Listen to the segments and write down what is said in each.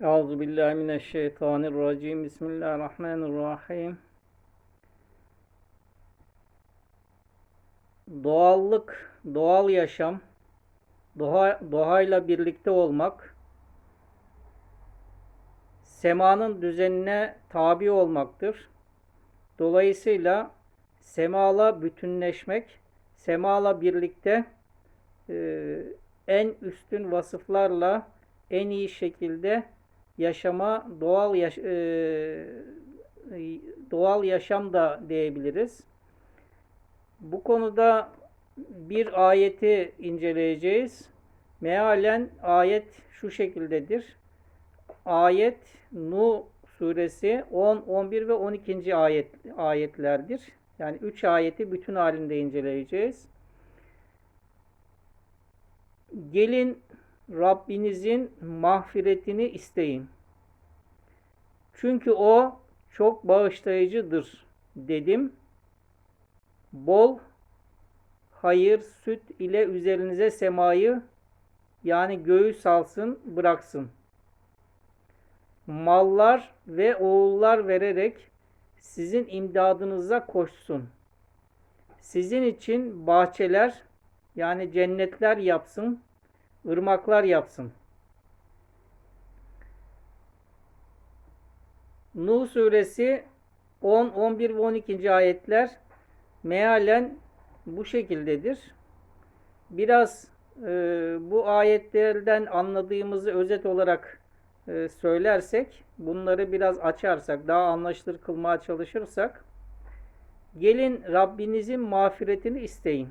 Euzu billahi mineşşeytanirracim. Bismillahirrahmanirrahim. Doğallık, doğal yaşam, doğa, doğayla birlikte olmak, semanın düzenine tabi olmaktır. Dolayısıyla semala bütünleşmek, semala birlikte e, en üstün vasıflarla en iyi şekilde yaşama, doğal yaş e, doğal yaşam da diyebiliriz. Bu konuda bir ayeti inceleyeceğiz. Mealen ayet şu şekildedir. Ayet Nu suresi 10, 11 ve 12. ayet ayetlerdir. Yani 3 ayeti bütün halinde inceleyeceğiz. Gelin Rabbinizin mağfiretini isteyin. Çünkü o çok bağışlayıcıdır dedim. Bol hayır, süt ile üzerinize semayı yani göğü salsın, bıraksın. Mallar ve oğullar vererek sizin imdadınıza koşsun. Sizin için bahçeler yani cennetler yapsın ırmaklar yapsın. Nuh suresi 10, 11 ve 12. ayetler mealen bu şekildedir. Biraz e, bu ayetlerden anladığımızı özet olarak e, söylersek, bunları biraz açarsak, daha anlaşılır kılmaya çalışırsak, gelin Rabbinizin mağfiretini isteyin.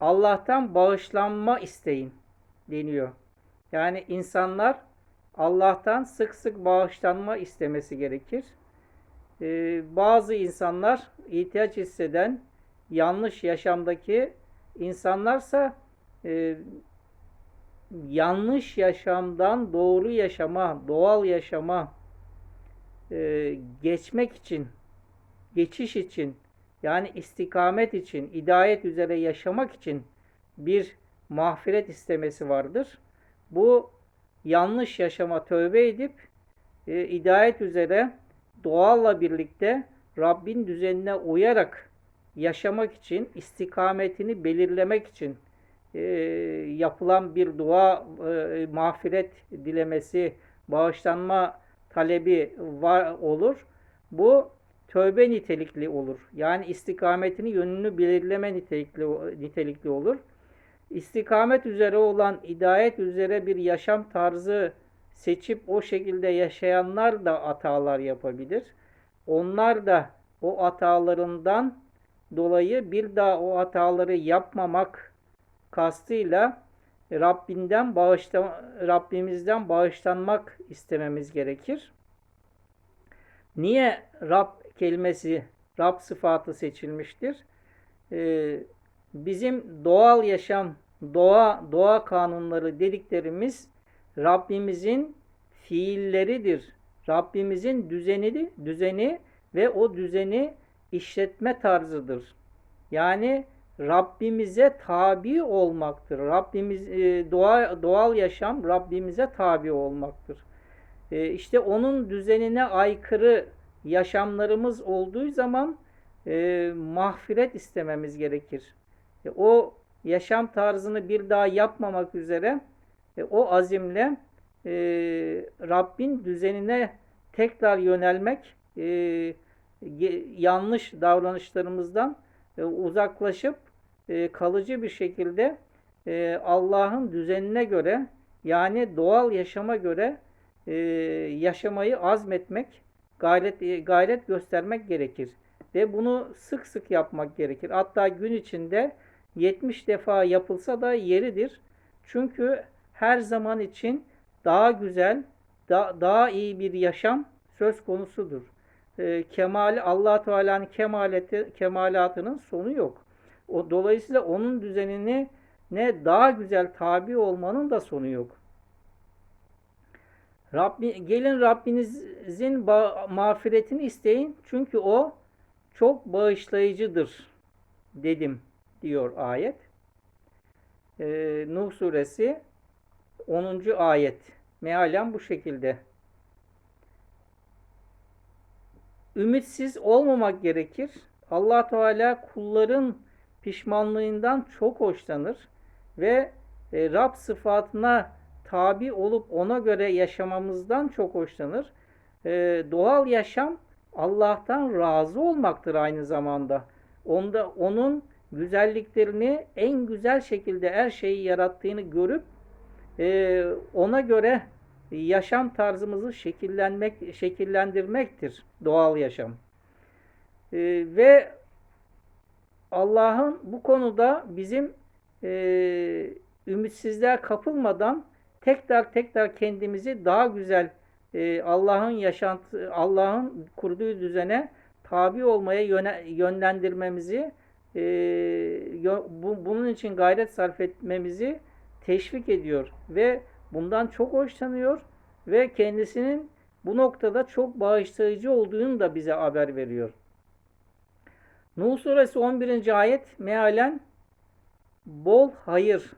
Allah'tan bağışlanma isteyin deniyor. Yani insanlar Allah'tan sık sık bağışlanma istemesi gerekir. Ee, bazı insanlar ihtiyaç hisseden yanlış yaşamdaki insanlarsa e, yanlış yaşamdan doğru yaşama, doğal yaşama e, geçmek için, geçiş için yani istikamet için, hidayet üzere yaşamak için bir mağfiret istemesi vardır. Bu yanlış yaşama tövbe edip e, hidayet üzere doğalla birlikte Rabbin düzenine uyarak yaşamak için, istikametini belirlemek için e, yapılan bir dua, e, mağfiret dilemesi, bağışlanma talebi var olur. Bu tövbe nitelikli olur. Yani istikametini yönünü belirleme nitelikli, nitelikli olur. İstikamet üzere olan hidayet üzere bir yaşam tarzı seçip o şekilde yaşayanlar da hatalar yapabilir. Onlar da o hatalarından dolayı bir daha o hataları yapmamak kastıyla Rabbinden bağışla, Rabbimizden bağışlanmak istememiz gerekir. Niye Rab kelimesi Rab sıfatı seçilmiştir. Ee, bizim doğal yaşam, doğa, doğa kanunları dediklerimiz Rabbimizin fiilleridir. Rabbimizin düzeni, düzeni ve o düzeni işletme tarzıdır. Yani Rabbimize tabi olmaktır. Rabbimiz e, doğa, doğal yaşam Rabbimize tabi olmaktır. E, işte onun düzenine aykırı yaşamlarımız olduğu zaman e, mağfiret istememiz gerekir. E, o yaşam tarzını bir daha yapmamak üzere e, o azimle e, Rabbin düzenine tekrar yönelmek, e, yanlış davranışlarımızdan e, uzaklaşıp e, kalıcı bir şekilde e, Allah'ın düzenine göre yani doğal yaşama göre e, yaşamayı azmetmek gayret e, gayret göstermek gerekir ve bunu sık sık yapmak gerekir. Hatta gün içinde 70 defa yapılsa da yeridir. Çünkü her zaman için daha güzel, daha, daha iyi bir yaşam söz konusudur. E, kemali Allah Teala'nın kemaleti kemalatının sonu yok. O dolayısıyla onun düzenini ne daha güzel tabi olmanın da sonu yok. Rabbi, gelin Rabbinizin mağfiretini isteyin. Çünkü o çok bağışlayıcıdır dedim diyor ayet. Ee, Nuh suresi 10. ayet. Mealen bu şekilde. Ümitsiz olmamak gerekir. Allah Teala kulların pişmanlığından çok hoşlanır ve e, Rab sıfatına tabi olup ona göre yaşamamızdan çok hoşlanır. E, doğal yaşam Allah'tan razı olmaktır aynı zamanda. Onda onun güzelliklerini en güzel şekilde her şeyi yarattığını görüp e, ona göre yaşam tarzımızı şekillenmek şekillendirmektir doğal yaşam. E, ve Allah'ın bu konuda bizim e, ümitsizliğe kapılmadan tekrar tekrar kendimizi daha güzel e, Allah'ın yaşantı Allah'ın kurduğu düzene tabi olmaya yöne, yönlendirmemizi e, bu, bunun için gayret sarf etmemizi teşvik ediyor ve bundan çok hoşlanıyor ve kendisinin bu noktada çok bağışlayıcı olduğunu da bize haber veriyor. Nuh suresi 11. ayet mealen bol hayır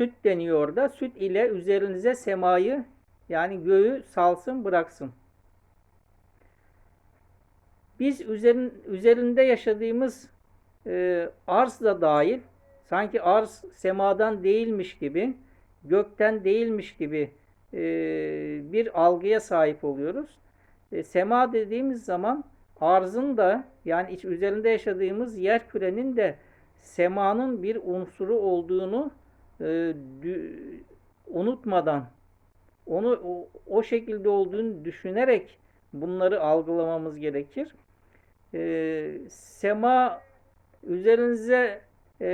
süt deniyor orada. Süt ile üzerinize semayı yani göğü salsın bıraksın. Biz üzerin, üzerinde yaşadığımız e, arz da dahil sanki arz semadan değilmiş gibi gökten değilmiş gibi e, bir algıya sahip oluyoruz. E, sema dediğimiz zaman arzın da yani iç üzerinde yaşadığımız yer kürenin de semanın bir unsuru olduğunu e, unutmadan onu o, o şekilde olduğunu düşünerek bunları algılamamız gerekir. E, sema üzerinize e,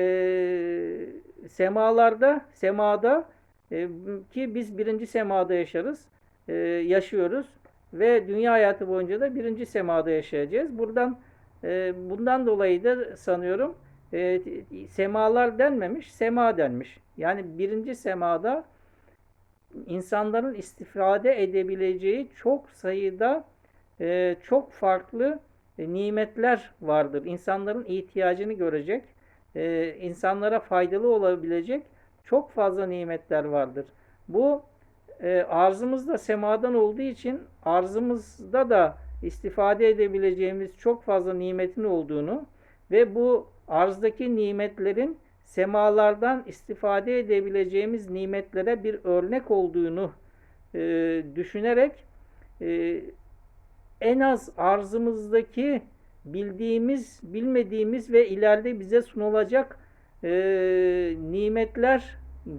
semalarda semada e, ki biz birinci semada yaşarız e, yaşıyoruz ve dünya hayatı boyunca da birinci semada yaşayacağız. Buradan e, bundan dolayı da sanıyorum e, semalar denmemiş, sema denmiş. Yani birinci semada insanların istifade edebileceği çok sayıda e, çok farklı e, nimetler vardır. İnsanların ihtiyacını görecek, e, insanlara faydalı olabilecek çok fazla nimetler vardır. Bu e, arzımız da semadan olduğu için arzımızda da istifade edebileceğimiz çok fazla nimetin olduğunu ve bu arzdaki nimetlerin semalardan istifade edebileceğimiz nimetlere bir örnek olduğunu e, düşünerek e, en az arzımızdaki bildiğimiz, bilmediğimiz ve ileride bize sunulacak e, nimetler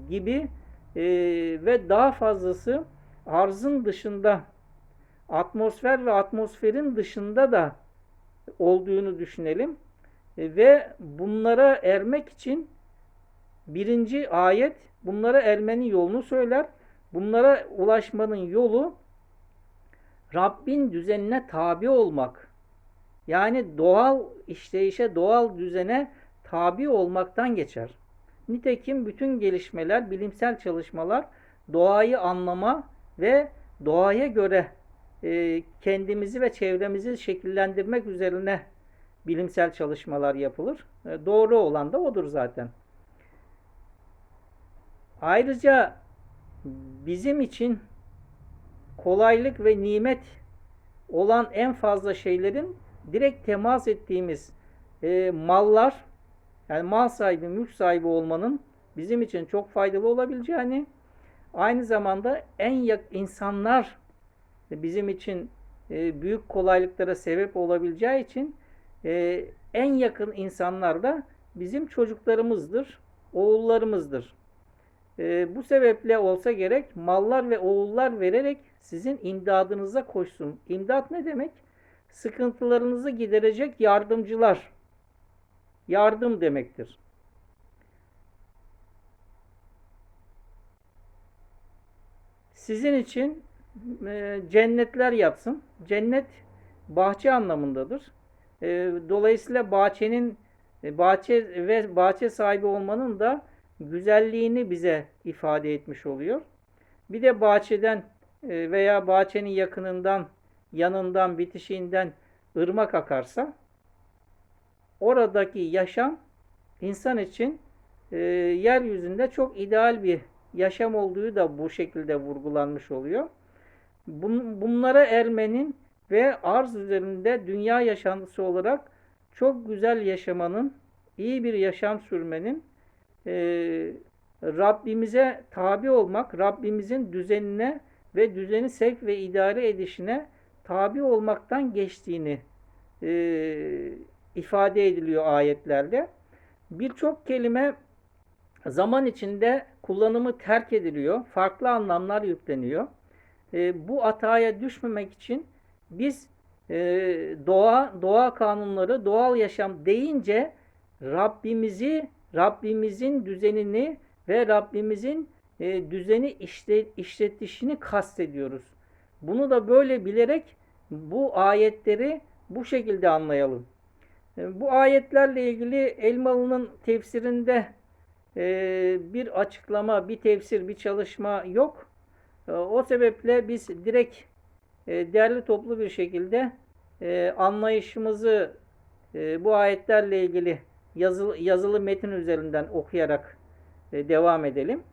gibi e, ve daha fazlası arzın dışında atmosfer ve atmosferin dışında da olduğunu düşünelim. E, ve bunlara ermek için birinci ayet bunlara ermenin yolunu söyler. Bunlara ulaşmanın yolu Rabbin düzenine tabi olmak. Yani doğal işleyişe, doğal düzene tabi olmaktan geçer. Nitekim bütün gelişmeler, bilimsel çalışmalar doğayı anlama ve doğaya göre e, kendimizi ve çevremizi şekillendirmek üzerine bilimsel çalışmalar yapılır. E, doğru olan da odur zaten. Ayrıca bizim için kolaylık ve nimet olan en fazla şeylerin direkt temas ettiğimiz e, mallar yani mal sahibi, mülk sahibi olmanın bizim için çok faydalı olabileceğini aynı zamanda en yak insanlar bizim için e, büyük kolaylıklara sebep olabileceği için e, en yakın insanlar da bizim çocuklarımızdır, oğullarımızdır. E, bu sebeple olsa gerek mallar ve oğullar vererek sizin imdadınıza koşsun. İmdat ne demek? Sıkıntılarınızı giderecek yardımcılar. Yardım demektir. Sizin için e, cennetler yapsın. Cennet bahçe anlamındadır. E, dolayısıyla bahçenin e, bahçe ve bahçe sahibi olmanın da güzelliğini bize ifade etmiş oluyor. Bir de bahçeden e, veya bahçenin yakınından, yanından, bitişiğinden ırmak akarsa oradaki yaşam insan için e, yeryüzünde çok ideal bir yaşam olduğu da bu şekilde vurgulanmış oluyor. Bun, bunlara ermenin ve arz üzerinde dünya yaşantısı olarak çok güzel yaşamanın, iyi bir yaşam sürmenin, e, Rabbimize tabi olmak, Rabbimizin düzenine ve düzeni sevk ve idare edişine tabi olmaktan geçtiğini e, ifade ediliyor ayetlerde. Birçok kelime zaman içinde kullanımı terk ediliyor. Farklı anlamlar yükleniyor. E, bu hataya düşmemek için biz e, doğa, doğa kanunları, doğal yaşam deyince Rabbimizi, Rabbimizin düzenini ve Rabbimizin e, düzeni işlet, işletişini kastediyoruz. Bunu da böyle bilerek bu ayetleri bu şekilde anlayalım. E, bu ayetlerle ilgili Elmalı'nın tefsirinde e, bir açıklama, bir tefsir, bir çalışma yok. E, o sebeple biz direkt e, değerli toplu bir şekilde e, anlayışımızı e, bu ayetlerle ilgili yazılı, yazılı metin üzerinden okuyarak e, devam edelim.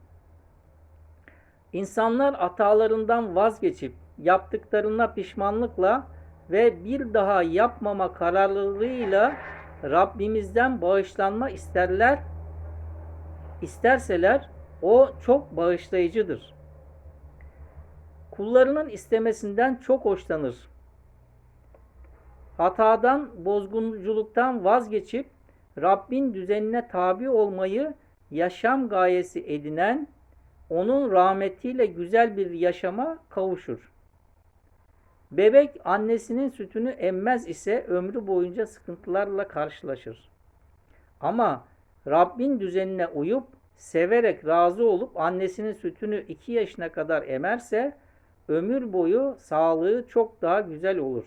İnsanlar hatalarından vazgeçip yaptıklarına pişmanlıkla ve bir daha yapmama kararlılığıyla Rabbimizden bağışlanma isterler. İsterseler o çok bağışlayıcıdır. Kullarının istemesinden çok hoşlanır. Hatadan, bozgunculuktan vazgeçip Rabbin düzenine tabi olmayı yaşam gayesi edinen, onun rahmetiyle güzel bir yaşama kavuşur. Bebek annesinin sütünü emmez ise ömrü boyunca sıkıntılarla karşılaşır. Ama Rabbin düzenine uyup severek razı olup annesinin sütünü 2 yaşına kadar emerse ömür boyu sağlığı çok daha güzel olur.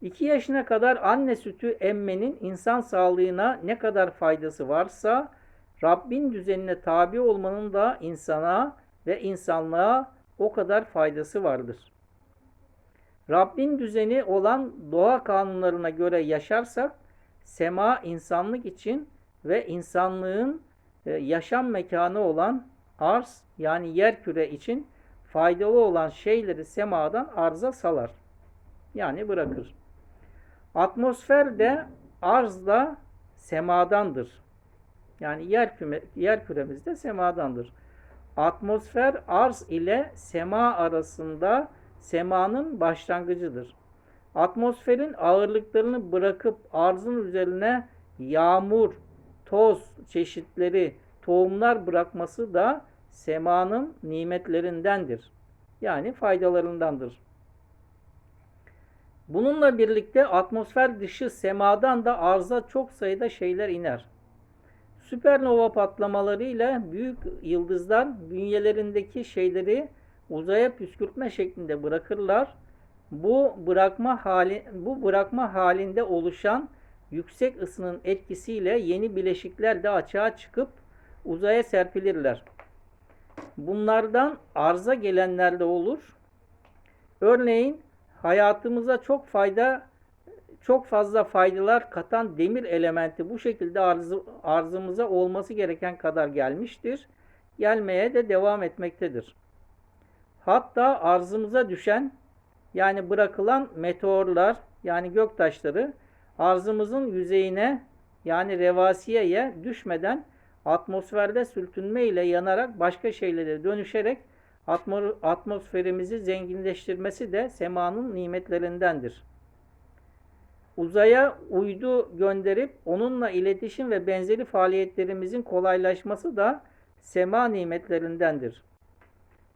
2 yaşına kadar anne sütü emmenin insan sağlığına ne kadar faydası varsa Rabbin düzenine tabi olmanın da insana ve insanlığa o kadar faydası vardır. Rabbin düzeni olan doğa kanunlarına göre yaşarsak sema insanlık için ve insanlığın e, yaşam mekanı olan arz yani yer küre için faydalı olan şeyleri semadan arza salar. Yani bırakır. Atmosfer de arzla semadandır. Yani yer, küme, yer küremiz de semadandır. Atmosfer arz ile sema arasında semanın başlangıcıdır. Atmosferin ağırlıklarını bırakıp arzın üzerine yağmur, toz çeşitleri, tohumlar bırakması da semanın nimetlerindendir. Yani faydalarındandır. Bununla birlikte atmosfer dışı semadan da arza çok sayıda şeyler iner. Süpernova patlamalarıyla büyük yıldızlar bünyelerindeki şeyleri uzaya püskürtme şeklinde bırakırlar. Bu bırakma hali bu bırakma halinde oluşan yüksek ısının etkisiyle yeni bileşikler de açığa çıkıp uzaya serpilirler. Bunlardan arza gelenler de olur. Örneğin hayatımıza çok fayda çok fazla faydalar katan demir elementi bu şekilde arzı, arzımıza olması gereken kadar gelmiştir. Gelmeye de devam etmektedir. Hatta arzımıza düşen yani bırakılan meteorlar yani göktaşları arzımızın yüzeyine yani revasiyeye düşmeden atmosferde sürtünme ile yanarak başka şeylere dönüşerek atmosferimizi zenginleştirmesi de semanın nimetlerindendir. Uzaya uydu gönderip onunla iletişim ve benzeri faaliyetlerimizin kolaylaşması da sema nimetlerindendir.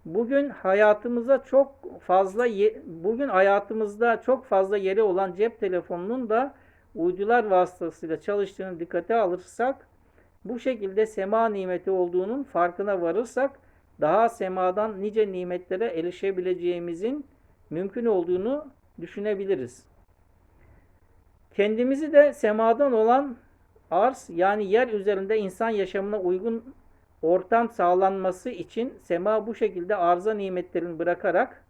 Bugün hayatımıza çok fazla bugün hayatımızda çok fazla yeri olan cep telefonunun da uydular vasıtasıyla çalıştığını dikkate alırsak bu şekilde sema nimeti olduğunun farkına varırsak daha semadan nice nimetlere erişebileceğimizin mümkün olduğunu düşünebiliriz. Kendimizi de semadan olan arz yani yer üzerinde insan yaşamına uygun ortam sağlanması için sema bu şekilde arıza nimetlerini bırakarak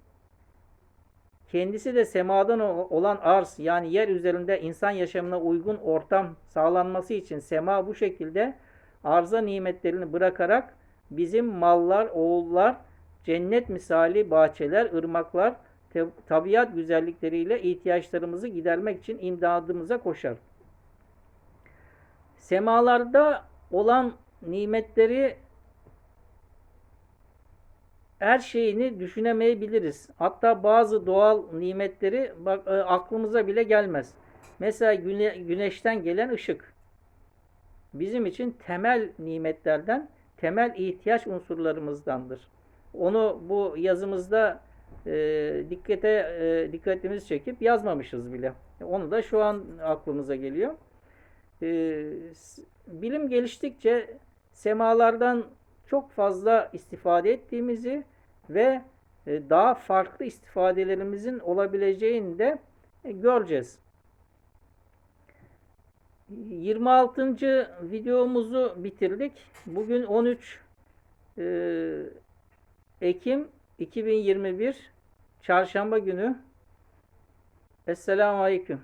kendisi de semadan olan arz yani yer üzerinde insan yaşamına uygun ortam sağlanması için sema bu şekilde arza nimetlerini bırakarak bizim mallar, oğullar, cennet misali bahçeler, ırmaklar, tabiat güzellikleriyle ihtiyaçlarımızı gidermek için imdadımıza koşar. Semalarda olan nimetleri her şeyini düşünemeyebiliriz. Hatta bazı doğal nimetleri bak, e, aklımıza bile gelmez. Mesela güne- güneşten gelen ışık bizim için temel nimetlerden, temel ihtiyaç unsurlarımızdandır. Onu bu yazımızda e, dikkate e, dikkatimizi çekip yazmamışız bile. Onu da şu an aklımıza geliyor. E, bilim geliştikçe semalardan çok fazla istifade ettiğimizi ve e, daha farklı istifadelerimizin olabileceğini de e, göreceğiz. 26. videomuzu bitirdik. Bugün 13 e, Ekim 2021 Çarşamba günü. Esselamu Aleyküm.